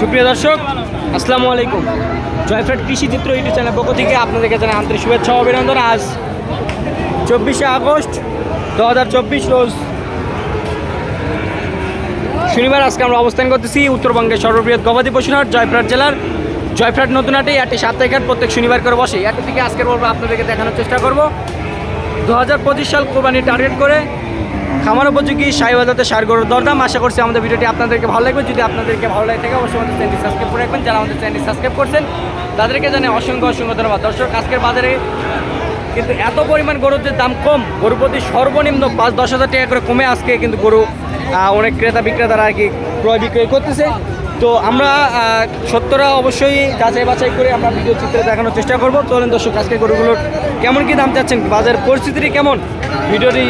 সুপ্রিয় দর্শক, আসসালামু আলাইকুম। জয়ফ্রেড কৃষি চিত্র ইউটিউব চ্যানেল পক্ষ থেকে আপনাদেরকে জানাই আন্তরিক শুভেচ্ছা অভিনন্দন। আজ চব্বিশে আগস্ট, দু হাজার চব্বিশ রোজ শনিবার আজকে আমরা অবস্থান করতেছি উত্তরবঙ্গের সর্ববৃহৎ গবাদি পশুহাট জয়ফ্রাট জেলার। জয়ফ্রাট নতুন হাটে একটি সাপ্তাহিক হাট প্রত্যেক শনিবার করে বসে। একটি থেকে আজকের বলব আপনাদেরকে দেখানোর চেষ্টা করব। দু হাজার পঁচিশ সাল কোরবানি টার্গেট করে খামার উপযোগী সাইবাজাতে সার গরুর দরদাম। আশা করছি আমাদের ভিডিওটি আপনাদেরকে ভালো লাগবে। যদি আপনাদেরকে ভালো লাগে থাকে, অবশ্যই আমাদের চ্যানেলটি সাবস্ক্রাইব করে রাখবেন। যারা আমাদের চ্যানেলটি সাবস্ক্রাইব করছেন, তাদেরকে জানে অসংখ্য অসংখ্য ধন্যবাদ। দর্শক, আজকের বাজারে কিন্তু এত পরিমাণ গরুর যে দাম কম গরু প্রতি সর্বনিম্ন পাঁচ দশ হাজার টাকা করে কমে আজকে কিন্তু গরু অনেক ক্রেতা বিক্রেতারা আর কি ক্রয় বিক্রয় করতেছে। তো আমরা সত্যরা অবশ্যই যাচাই বাছাই করে আমরা ভিডিও চিত্রে দেখানোর চেষ্টা করব। চলেন দর্শক আজকে গরুগুলোর কেমন কি দাম চাচ্ছেন? বাজারের পরিস্থিতিটি কেমন? ভিডিওটি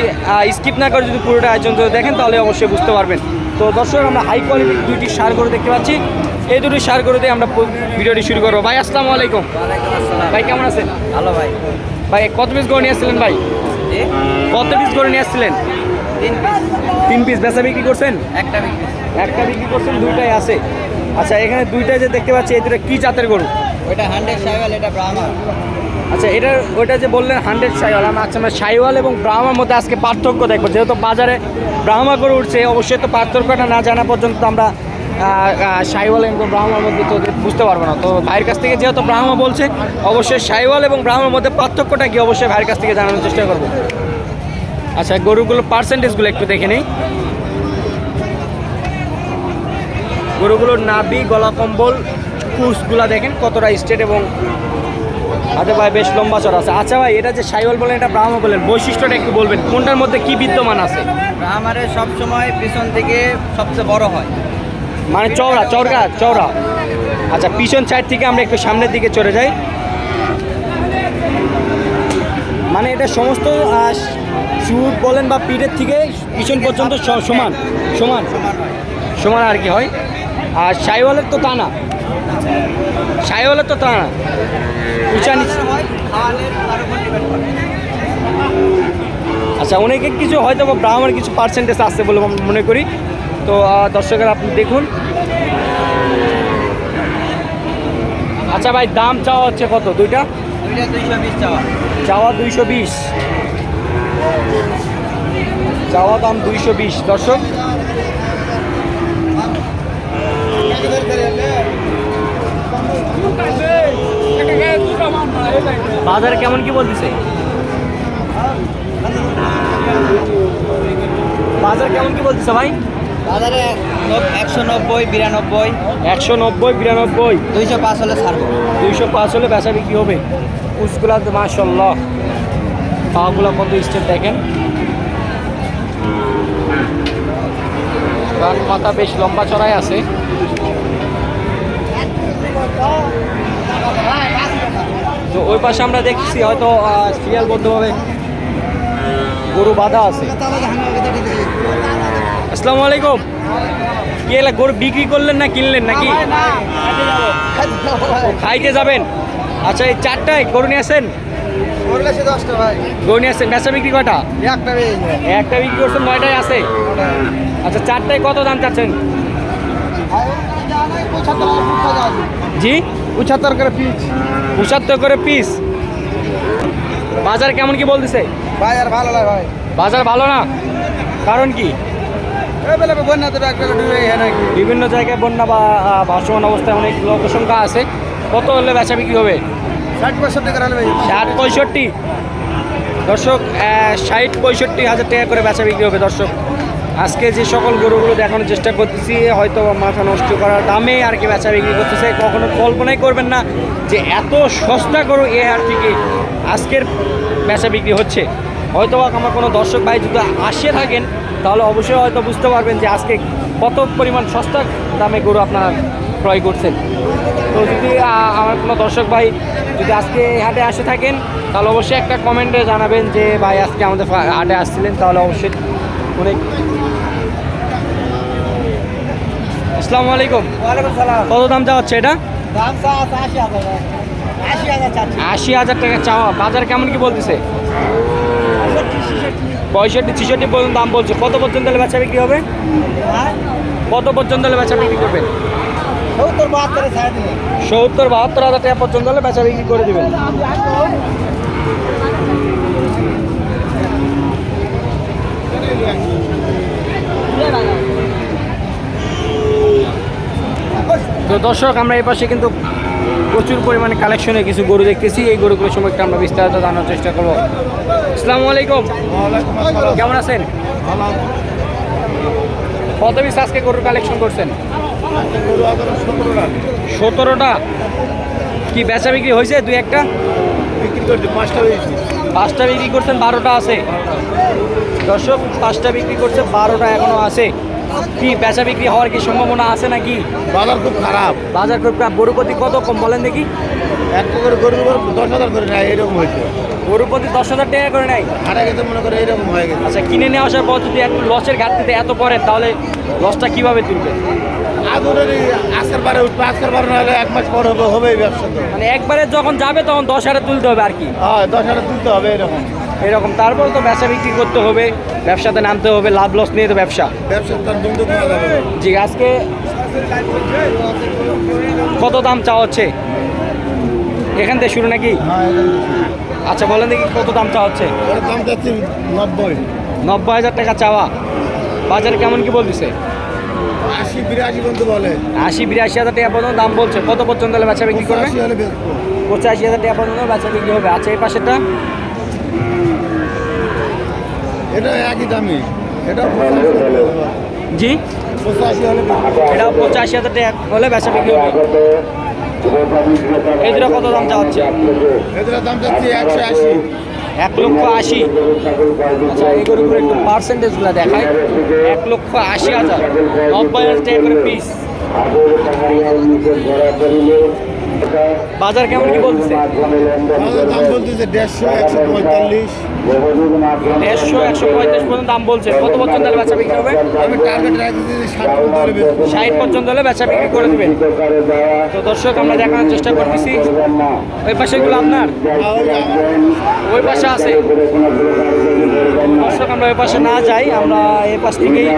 স্কিপ না করে যদি পুরোটা আয়োজন করে দেখেন তাহলে অবশ্যই বুঝতে পারবেন। তো দর্শক আমরা হাই কোয়ালিটির দুইটি সার গরু দেখতে পাচ্ছি। এই দুটি সার গরুতে আমরা ভিডিওটি শুরু করব। ভাই আসসালামু আলাইকুম। ভাই কেমন আছেন? ভালো ভাই। ভাই কত পিস গরু নিয়ে আসছিলেন ভাই? কত পিস গরু নিয়ে আসছিলেন? তিন পিস তিন পিস বেচা বিক্রি করছেন? একটা বিক্রি। একটা বিক্রি করছেন দুইটাই আছে। আচ্ছা এখানে দুইটাই যে দেখতে পাচ্ছি এই দুটা কি জাতের গরু? ওইটা হান্ড্রেড সাইকেল এটা ব্রাহ্মণ। আচ্ছা এটা ওইটা যে বললেন হান্ড্রেড সাইওয়াল আমরা আচ্ছা আমরা সাইওয়াল এবং ব্রাহ্মার মধ্যে আজকে পার্থক্য দেখব। যেহেতু বাজারে ব্রাহ্মা গরু উঠছে অবশ্যই তো পার্থক্যটা না জানা পর্যন্ত আমরা সাইওয়াল এবং ব্রাহ্মার মধ্যে তো বুঝতে পারব না। তো ভাইয়ের কাছ থেকে যেহেতু ব্রাহ্মা বলছে অবশ্যই সাইওয়াল এবং ব্রাহ্মার মধ্যে পার্থক্যটা কি অবশ্যই ভাইয়ের কাছ থেকে জানানোর চেষ্টা করব। আচ্ছা গরুগুলোর পার্সেন্টেজগুলো একটু দেখে নিই। গরুগুলোর নাবি গলা কম্বল কুসগুলা দেখেন কতটা স্টেট এবং আচ্ছা ভাই বেশ লম্বা চড়া আছে। আচ্ছা ভাই এটা যে সাইওয়াল বলেন এটা ব্রাহ্মণ বলেন বৈশিষ্ট্যটা একটু বলবেন কোনটার মধ্যে কি বিদ্যমান আছে? ব্রাহ্মারে সবসময় পিছন থেকে সবচেয়ে বড় হয়। মানে চওড়া চওড়া চওড়া। আচ্ছা পিছন সাইড থেকে আমরা একটু সামনের দিকে চলে যাই। মানে এটা সমস্ত চুট বলেন বা পিঠের থেকে পিছন পর্যন্ত সমান সমান। সমান সমান আর কি হয়। আর সাইওয়ালের তো তা না সাইওয়ালের তো তা না উঁচা নিচে। আচ্ছা অনেকে কিছু হয়তো বা ব্রাহ্মণের কিছু পার্সেন্টেজ আসছে বলে মনে করি। তো দর্শকের আপনি দেখুন। আচ্ছা ভাই, দাম চাওয়া হচ্ছে কত? দুইটা? চাওয়া দুইশো বিশ। চাওয়া দাম দুইশো বিশ। দর্শক বাজারে কেমন কি বলতেছে? বাজার কেমন কি বলতেছে ভাই? বাজারে একশো নব্বই বিরানব্বই। একশো নব্বই বিরানব্বই। দুইশো পাঁচ হলে ছাড়বো। দুইশো পাঁচ হলে বেচা বিক্রি হবে। উসগুলা তো মাসাল্লাহ পাগুলা কত স্টেপ দেখেন? কান মাথা বেশ লম্বা চড়াই আছে। ওই পাশে আমরা দেখছি হয়তো সিরিয়ালবদ্ধভাবে গরু বাঁধা আছে। আসসালামু আলাইকুম। কি এলা গরু বিক্রি করলেন না কিনলেন নাকি? খাইতে যাবেন। আচ্ছা এই চারটায় গরু নিয়ে আসেন? গরু নিয়ে আসেন। বেচা বিক্রি কটা একটা একটা বিক্রি করছেন নয়টায় আছে। আচ্ছা চারটায় কত দাম চাচ্ছেন? জি? পঁচাত্তর করে পিস পঁচাত্তর করে পিস বাজার কেমন কি বলতেছে? আর ভালো লাগে ভাই। বাজার ভালো না? কারণ কি? বিভিন্ন জায়গায় বন্যা বা ভাসমান অবস্থায় অনেক লোক সংখ্যা আছে। কত হলে বেচা বিক্রি হবে? ষাট পঁয়ষট্টি করে ষাট পঁয়ষট্টি। দর্শক ষাট পঁয়ষট্টি হাজার টাকা করে বেচা বিক্রি হবে দর্শক। আজকে যে সকল গরুগুলো দেখানোর চেষ্টা করতেছি হয়তো মাথা নষ্ট করার দামে আর কি বেচা বিক্রি করতেছে। কখনো কল্পনাই করবেন না যে এত সস্তা গরু এ হাট থেকে আজকের বেচা বিক্রি হচ্ছে। হয়তো বা আমার কোনো দর্শক ভাই যদি আসে থাকেন তাহলে অবশ্যই হয়তো বুঝতে পারবেন যে আজকে কত পরিমাণ সস্তা দামে গরু আপনারা ক্রয় করছেন। তো যদি আমার কোনো দর্শক ভাই যদি আজকে হাটে আসে থাকেন তাহলে অবশ্যই একটা কমেন্টে জানাবেন যে ভাই আজকে আমাদের হাটে আসছিলেন। তাহলে অবশ্যই অনেক আসসালামু আলাইকুম। কত দাম চাওয়া হচ্ছে এটা? আশি হাজার টাকা চাওয়া। বাজার কেমন কি বলতেছে? পঁয়ষট্টি, ছেষট্টি। পর্যন্ত দাম বলছে। কত পর্যন্ত হলে বেচা বিক্রি হবে? হ্যাঁ? কত পর্যন্ত হলে বেচা বিক্রি করবেন সত্তর বাহাত্তরে সত্তর বাহাত্তর হাজার টাকা পর্যন্ত হলে বেচা বিক্রি করে দেবেন। তো দর্শক আমরা এই পাশে কিন্তু প্রচুর পরিমাণে কালেকশনে কিছু গরু দেখতেছি। এই গরুগুলোর সময় আমরা বিস্তারিত জানার চেষ্টা করব। আসসালামু আলাইকুম। কেমন আছেন? কত পিস আজকে গরুর কালেকশন করছেন? সতেরোটা। কি বেচা বিক্রি হয়েছে দুই একটা? পাঁচটা পাঁচটা বিক্রি করছেন বারোটা আছে। দর্শক পাঁচটা বিক্রি করছে বারোটা এখনও আছে। কি বেচা বিক্রি হওয়ার কি সম্ভাবনা আছে নাকি? বাজার খুব খারাপ। বাজার খুব খারাপ। গরু প্রতি কত কম বলেন দেখি। এক করে গরুর উপর দশ হাজার করে নেয় এরকম হয়েছে। গরু প্রতি দশ হাজার টাকা করে নেয়? হারা গেছে মনে করে এরকম হয়ে গেছে। আচ্ছা কিনে নিয়ে আসার পর যদি একটু লসের ঘাটতিতে এত পড়ে তাহলে লসটা কীভাবে তুলবে? আদরের এই আজকের বারে উঠবে আজকের বারে নাহলে এক মাস পর হবে হবে এই ব্যবসা তো। মানে একবারে যখন যাবে তখন দশ হাজার তুলতে হবে আর কি। হ্যাঁ দশ হাজার তুলতে হবে এরকম। এরকম। তারপর তো ব্যবসা বিক্রি করতে হবে ব্যবসাতে নামতে হবে লাভ লস নিয়ে তো ব্যবসা। জি আজকে কত দাম চাওয়া হচ্ছে? এখান থেকে শুরু নাকি? হ্যাঁ আচ্ছা বলেন দেখি কত দাম চাওয়া হচ্ছে? নব্বই। নব্বই হাজার টাকা চাওয়া। বাজারে কেমন কি বলতেছে? আশি বিরাশি পর্যন্ত বলে। আশি বিরাশি হাজার টাকা পর্যন্ত দাম বলছে। কত পর্যন্ত হলে বেচা বিক্রি করবে? পঁচাশি হাজার টাকা পর্যন্ত বেচা বিক্রি হবে। আচ্ছা এই পাশেরটা? এটা একই দামি। এটা। জি? এটা পঁচাশি হাজার টাকা হলে বেচা বিক্রি হবে। এই দুটো কত দাম চাওয়া হচ্ছে এদের দাম যাচ্ছে একশো আশি। এক লক্ষ আশি। আচ্ছা এই গরুগুলো একটু পার্সেন্টেজগুলো দেখায় এক লক্ষ আশি হাজার। নব্বই হাজার টাকা করে পিস বাজার কেমন কি বলতেছে? দাম বলতেছে দেড়শো একশো পঁয়তাল্লিশ। দেড়শো একশো পঁয়ত্রিশ পর্যন্ত দাম বলছে। কত পর্যন্ত হলে বেচা বিক্রি হবে? আমি টার্গেট রাখছি ষাট পর্যন্ত হলে ষাট পর্যন্ত হলে বেচা বিক্রি করে দেবেন তো দর্শক আমরা দেখানোর চেষ্টা করতেছি। ওই পাশেগুলো আপনার? ওই পাশে আছে। দর্শক, আমরা এ পাশে না যাই, আমরা এ পাশ থেকেই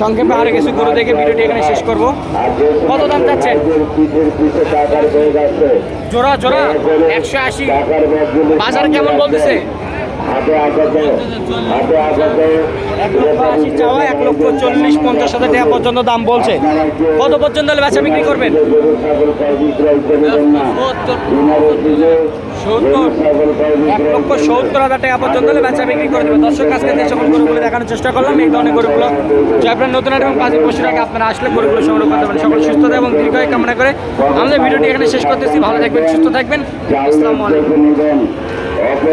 সংক্ষেপে আরও কিছু করে দেখে ভিডিওটি এখানে শেষ করব। কত দাম যাচ্ছে জোড়া জোড়া, একশো আশি। বাজার কেমন বলতেছে? এক লক্ষ আশি চাওয়া, এক লক্ষ চল্লিশ, পঞ্চাশ হাজার টাকা পর্যন্ত দাম বলছে। কত পর্যন্ত হলে বেচা বিক্রি করবেন? এক লক্ষ সত্তর হাজার টাকা পর্যন্ত হলে বেচা বিক্রি করে দেবে। দর্শক, আজকে যে সকল গরুগুলো দেখানোর চেষ্টা করলাম, এই ধরনের গরুগুলো জয়পুরের নতুন হাট এবং পাঁচ পশুর আগে আপনারা আসলে গরুগুলো সংগ্রহ করতে পারেন। সকল সুস্থতা এবং দীর্ঘায়ু কামনা করে আমাদের ভিডিওটি এখানে শেষ করতেছি। ভালো থাকবেন, সুস্থ থাকবেন। আসসালামু আলাইকুম।